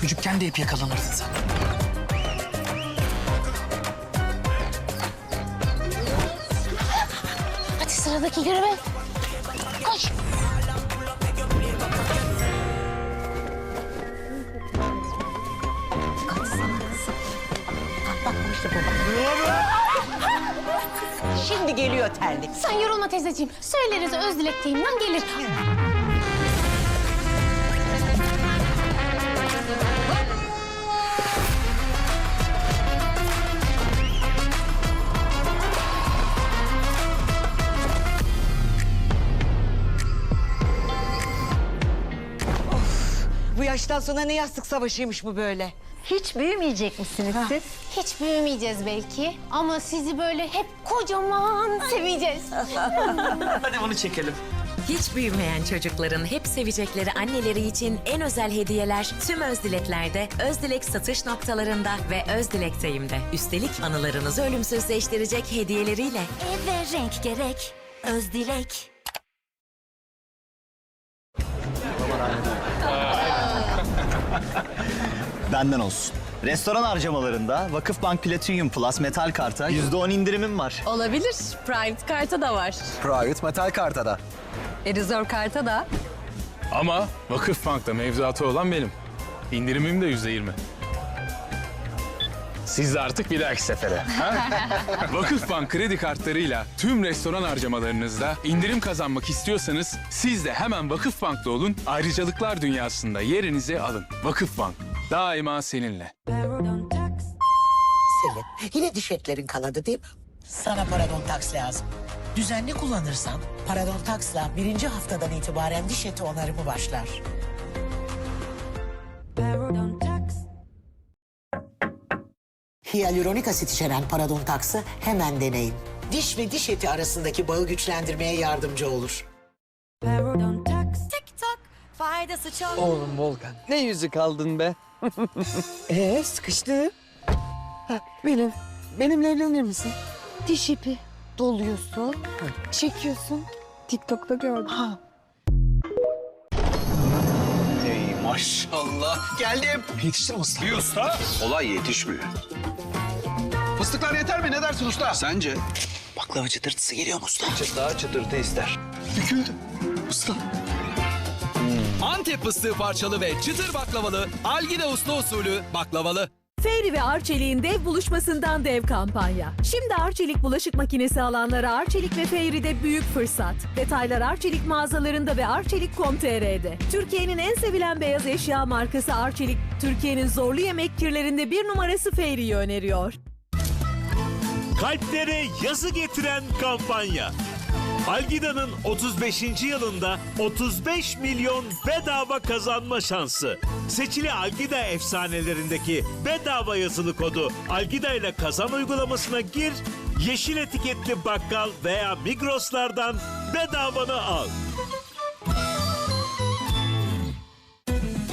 Çocukken de hep yakalanırdın sen. Hadi sıradaki görev. Koş. Şimdi geliyor terlik. Sen yorulma teyzeciğim. Söyleriz öz dilekteyimden gelir. Bu yaştan sonra ne yastık savaşıymış bu böyle. Hiç büyümeyecek misiniz siz? Hiç büyümeyeceğiz belki ama sizi böyle hep kocaman seveceğiz. Hadi bunu çekelim. Hiç büyümeyen çocukların hep sevecekleri anneleri için en özel hediyeler tüm Özdileklerde, Özdilek satış noktalarında ve Özdilek'teyimde. Üstelik anılarınızı ölümsüzleştirecek hediyeleriyle. Eve renk gerek. Özdilek. Benden olsun. Restoran harcamalarında Vakıfbank Platinum Plus metal karta %10 indirimim var. Olabilir. Private karta da var. Private metal karta da. E, Reserve karta da. Ama Vakıfbank'ta mevduatı olan benim. İndirimim de yüzde yirmi. Siz de artık bir dahaki sefere. ha? Vakıfbank kredi kartlarıyla tüm restoran harcamalarınızda indirim kazanmak istiyorsanız siz de hemen Vakıfbank'ta olun. Ayrıcalıklar dünyasında yerinizi alın. Vakıfbank daima seninle. Selin, yine diş etlerin kanadı değil mi? Sana Parodontax lazım. Düzenli kullanırsan Parodontax'la birinci haftadan itibaren diş eti onarımı başlar. Hyaluronik asit içeren Parodontax'ı hemen deneyin. Diş ve diş eti arasındaki bağı güçlendirmeye yardımcı olur. Oğlum Volkan ne yüzük aldın be? Ee sıkıştı. benim. Benimle evlenir misin? Diş ipi doluyorsun, çekiyorsun. TikTok'ta gördüm. Ey maşallah. Geldim. Yetiştir usta. Bir usta. Olay yetişmiyor. Fıstıklar yeter mi? Ne dersin usta? Sence? Baklava çıtırtısı geliyor mu usta? Daha çıtırtı ister. Döküldü. Usta. Antep fıstığı parçalı ve çıtır baklavalı, Algida usta usulü baklavalı. Fairy ve Arçelik'in dev buluşmasından dev kampanya. Şimdi Arçelik bulaşık makinesi alanlara Arçelik ve Fairy'de büyük fırsat. Detaylar Arçelik mağazalarında ve arçelik.com.tr'de. Türkiye'nin en sevilen beyaz eşya markası Arçelik, Türkiye'nin zorlu yemek kirlerinde bir numarası Fairy'yi öneriyor. Kalplere yazı getiren kampanya. Algida'nın 35. yılında 35 milyon bedava kazanma şansı. Seçili Algida efsanelerindeki bedava yazılı kodu Algida ile kazan uygulamasına gir, yeşil etiketli bakkal veya Migros'lardan bedavanı al.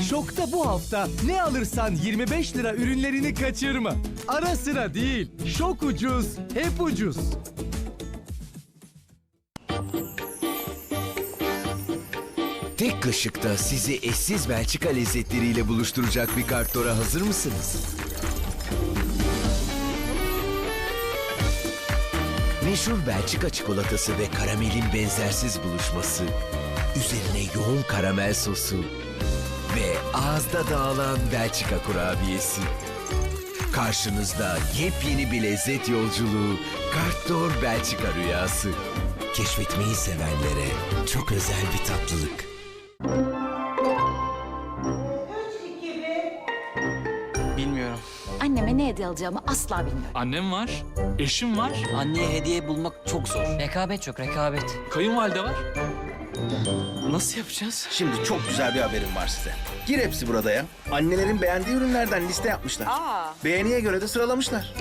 Şokta bu hafta ne alırsan 25 lira ürünlerini kaçırma. Ara sıra değil, şok ucuz, hep ucuz. Tek ışıkta sizi eşsiz Belçika lezzetleriyle buluşturacak bir kartora hazır mısınız? Meşhur Belçika çikolatası ve karamelin benzersiz buluşması, üzerine yoğun karamel sosu ve ağızda dağılan Belçika kurabiyesi. Karşınızda yepyeni bir lezzet yolculuğu, Kartor Belçika rüyası. Keşfetmeyi sevenlere çok özel bir tatlılık. Bilmiyorum. Anneme ne hediye alacağımı asla bilmiyorum. Annem var, eşim var. Anneye hediye bulmak çok zor. Rekabet yok, rekabet. Kayınvalide var. Nasıl yapacağız? Şimdi çok güzel bir haberim var size. Gir hepsi burada ya. Annelerin beğendiği ürünlerden liste yapmışlar. Beğeniye göre de sıralamışlar.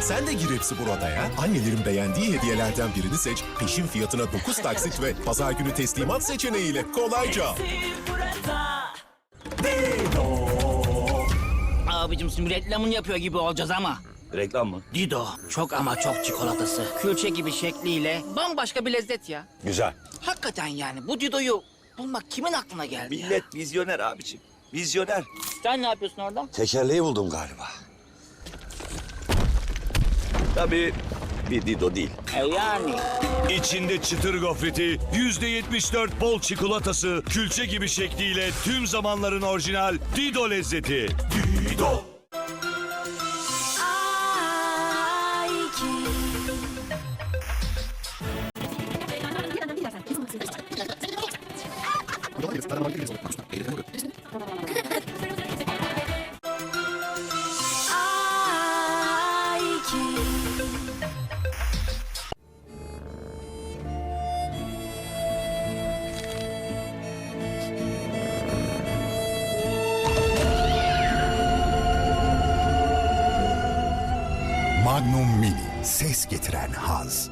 Sen de gir hepsi burada ya. Annelerin beğendiği hediyelerden birini seç. Peşin fiyatına 9 taksit ve pazar günü teslimat seçeneğiyle kolayca. Abicim şimdi reklamını yapıyor gibi olacağız ama. Reklam mı? Dido. Çok ama çok çikolatası. Külçe gibi şekliyle bambaşka bir lezzet ya. Güzel. Hakikaten yani bu Dido'yu bulmak kimin aklına geldi ya? Millet vizyoner abiciğim. Vizyoner. Sen ne yapıyorsun orada? Tekerleği buldum galiba. Tabii bir Dido değil. E yani. İçinde çıtır gofreti, %74 bol çikolatası, külçe gibi şekliyle tüm zamanların orijinal Dido lezzeti. Dido. Magnum Mini. Ses getiren haz.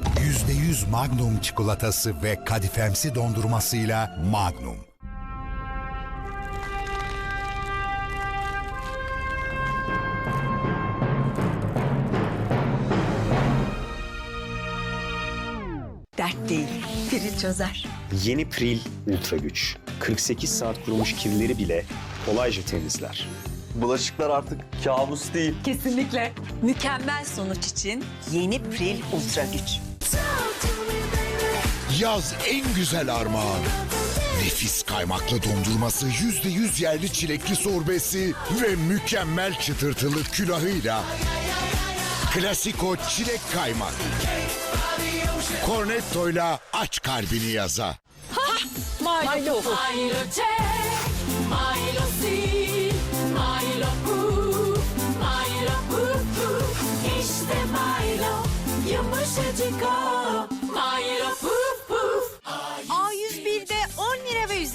%100 Magnum çikolatası ve kadifemsi dondurmasıyla Magnum. Çözer. Yeni Pril Ultra Güç. 48 saat kurumuş kirleri bile kolayca temizler. Bulaşıklar artık kabus değil. Kesinlikle. Mükemmel sonuç için yeni Pril Ultra Güç. Yaz en güzel armağan. Nefis kaymaklı dondurması, %100 yerli çilekli sorbesi ve mükemmel çıtırtılı külahıyla Klasiko çilek kaymak. Cornetto'yla aç kalbini yaza. Milo. Milo.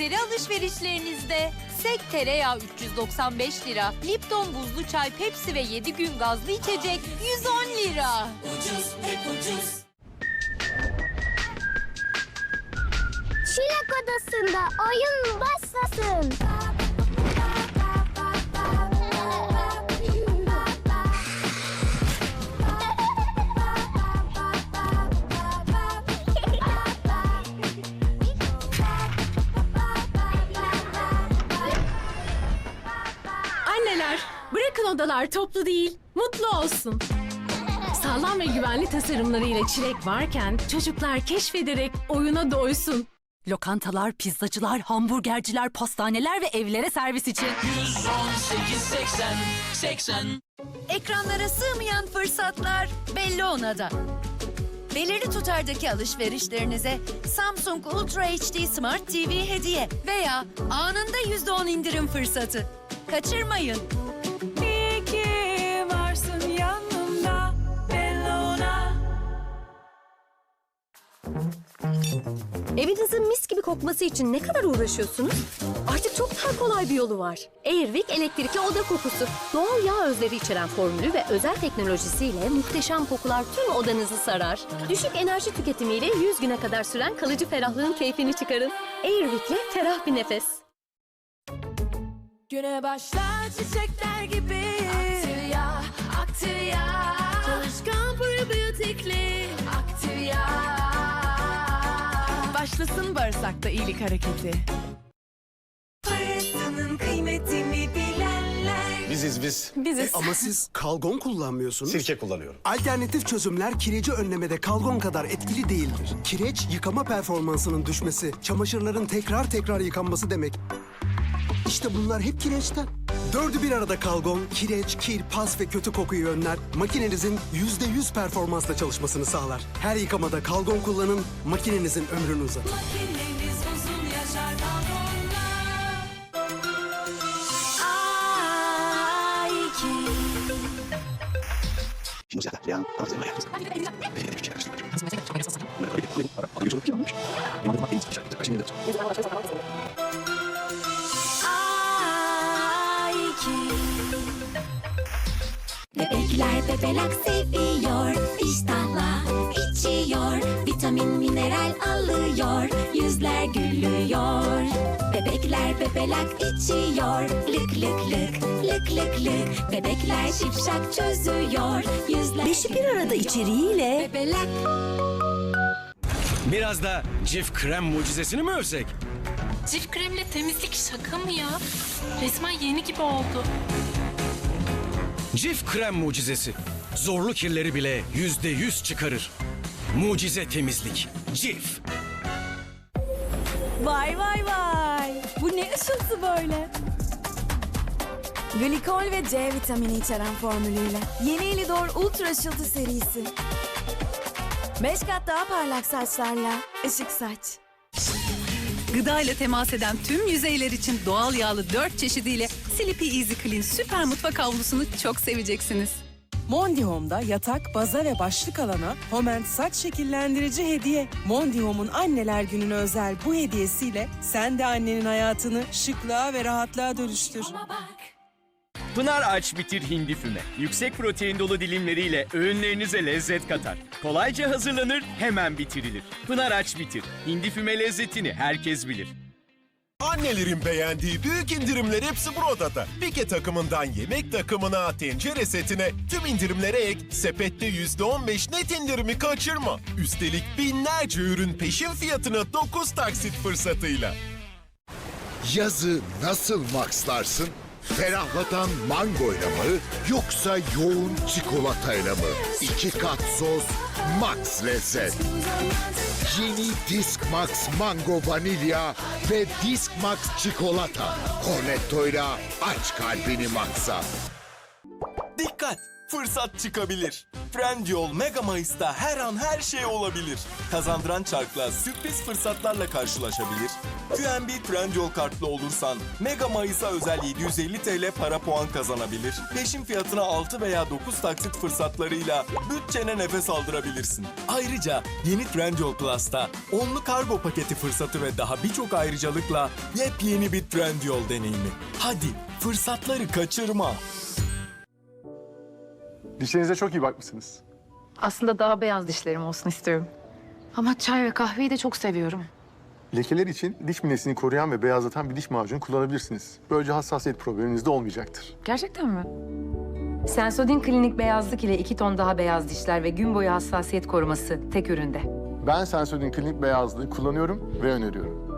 Üzeri alışverişlerinizde Sek tereyağı 395 lira, Lipton buzlu çay, Pepsi ve 7 gün gazlı içecek 110 lira. Ucuz hep ucuz. Çilek odasında oyun başlasın. Odalar toplu değil, mutlu olsun. Sağlam ve güvenli tasarımlarıyla çilek varken çocuklar keşfederek oyuna doysun. Lokantalar, pizzacılar, hamburgerciler, pastaneler ve evlere servis için. 118 80 80 Ekranlara sığmayan fırsatlar belli onada. Belirli tutardaki alışverişlerinize Samsung Ultra HD Smart TV hediye veya anında %10 indirim fırsatı. Kaçırmayın. Evinizin mis gibi kokması için ne kadar uğraşıyorsunuz? Artık çok daha kolay bir yolu var. Airwick elektrikli oda kokusu. Doğal yağ özleri içeren formülü ve özel teknolojisiyle muhteşem kokular tüm odanızı sarar. Düşük enerji tüketimiyle 100 güne kadar süren kalıcı ferahlığın keyfini çıkarın. Airwick'le ferah bir nefes. Güne başlar çiçekler gibi Başlasın bağırsakta iyilik hareketi Parasının kıymetini bilenler Biziz biz. Biziz. ama siz kalgon kullanmıyorsunuz. Sirke kullanıyorum. Alternatif çözümler kireci önlemede kalgon kadar etkili değildir. Kireç yıkama performansının düşmesi, çamaşırların tekrar tekrar yıkanması demek. İşte bunlar hep kireçten. Dördü bir arada kalgon, kireç, kir, pas ve kötü kokuyu önler. Makinenizin yüzde yüz performansla çalışmasını sağlar. Her yıkamada kalgon kullanın, makinenizin ömrünü uzatın. Makinemiz uzun yaşar Bebekler bebelak seviyor, iştahla içiyor, vitamin mineral alıyor, yüzler gülüyor. Bebekler bebelak içiyor, lık lık lık, lık lık lık. Bebekler şipşak çözüyor, yüzler Beşi bir arada içeriğiyle. Bebelak Biraz da cif krem mucizesini mi övsek? Cif kremle temizlik şaka mı ya? Resmen yeni gibi oldu. Cif krem mucizesi. Zorlu kirleri bile yüzde yüz çıkarır. Mucize temizlik. Cif. Vay vay vay. Bu ne ışıltı böyle? Glikol ve C vitamini içeren formülüyle. Yeni Elidor Ultra Işıltı serisi. 5 kat daha parlak saçlarla ışık saç. Gıda ile temas eden tüm yüzeyler için doğal yağlı 4 çeşidiyle Sleepy Easy Clean süper mutfak havlusunu çok seveceksiniz. Mondi Home'da yatak, baza ve başlık alana Homent saç şekillendirici hediye. Mondi Home'un anneler gününe özel bu hediyesiyle sen de annenin hayatını şıklığa ve rahatlığa dönüştür. Pınar Aç Bitir Hindi Füme. Yüksek protein dolu dilimleriyle öğünlerinize lezzet katar. Kolayca hazırlanır, hemen bitirilir. Pınar Aç Bitir. Hindi füme lezzetini herkes bilir. Annelerin beğendiği büyük indirimler hepsi Broda'da. Pike takımından yemek takımına, tencere setine tüm indirimlere ek, sepette %15 net indirimi kaçırma. Üstelik binlerce ürün peşin fiyatına 9 taksit fırsatıyla. Yazı nasıl maxlarsın? Ferahlatan mangoyla mı yoksa yoğun çikolatayla mı? İki kat sos, max lezzet. Yeni Disk Max Mango Vanilya ve Disk Max Çikolata. Cornetto'yla aç kalbini max'a. Dikkat! Fırsat çıkabilir. Trendyol Mega Mayıs'ta her an her şey olabilir. Kazandıran çarkla sürpriz fırsatlarla karşılaşabilir. QNB Trendyol kartlı olursan Mega Mayıs'a özel 750 TL para puan kazanabilir. Peşin fiyatına 6 veya 9 taksit fırsatlarıyla bütçene nefes aldırabilirsin. Ayrıca yeni Trendyol Plus'ta onlu kargo paketi fırsatı ve daha birçok ayrıcalıkla yepyeni bir Trendyol deneyimi. Hadi fırsatları kaçırma. Dişlerinize çok iyi bakmışsınız. Aslında daha beyaz dişlerim olsun istiyorum. Ama çay ve kahveyi de çok seviyorum. Lekeler için diş minesini koruyan ve beyazlatan bir diş macunu kullanabilirsiniz. Böylece hassasiyet probleminiz de olmayacaktır. Gerçekten mi? Sensodin klinik beyazlık ile iki ton daha beyaz dişler ve gün boyu hassasiyet koruması tek üründe. Ben Sensodyne Klinik Beyazlığı kullanıyorum ve öneriyorum.